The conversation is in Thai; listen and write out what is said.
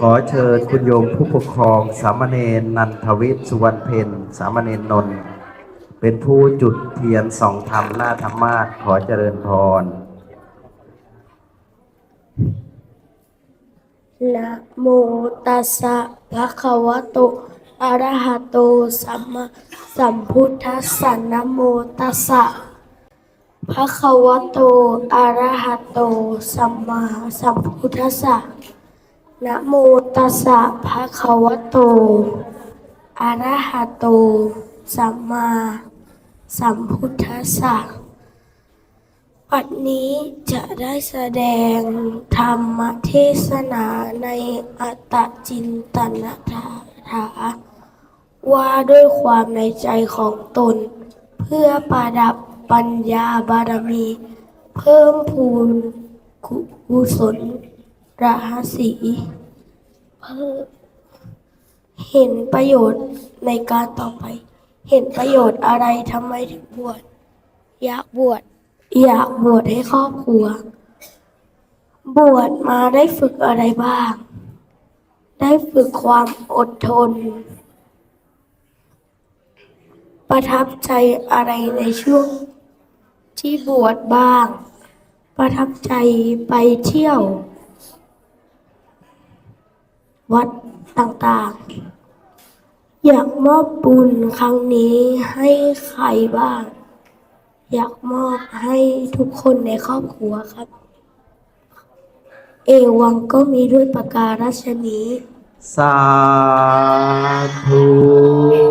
ขอเชิญคุณโยมผู้ปกครอง สามเณรนันทวิทย์สุวรรณเพนสามเณรนนท์เป็นผู้จุดเทียนสองธรรมหน้าธรรมาสขอเจริญพรนะโมตัสสะภะคะวะโตอะระหะโตสัมมาสัมพุทธัสสะนะโมตัสสะภะคะวะโตอะระหะโตสัมมาสัมพุทธัสสะ นะโมตัสสะภะคะวะโต อะระหะโต สัมมาสัมพุทธัสสะวันนี้จะได้แสดงธรรมเทศนาในอัตตจินตนาถาว่าด้วยความในใจของตน เพื่อประดับปัญญาบารมี เพิ่มพูนกุศล รหสีเพิ่มเห็นประโยชน์ในการต่อไป เห็นประโยชน์อะไรทำไมถึงบวชอยากบวชอยากบวชให้ครอบครัว บวชมาได้ฝึกอะไรบ้าง ได้ฝึกความอดทน ประทับใจอะไรในช่วง ที่บวชบ้าง ประทับใจไปเที่ยว วัดต่างๆ อยากมอบบุญครั้งนี้ให้ใครบ้าง อยากมอบให้ทุกคนในครอบครัวครับ เอวังก็มีด้วยประการัชนี้ สาธุ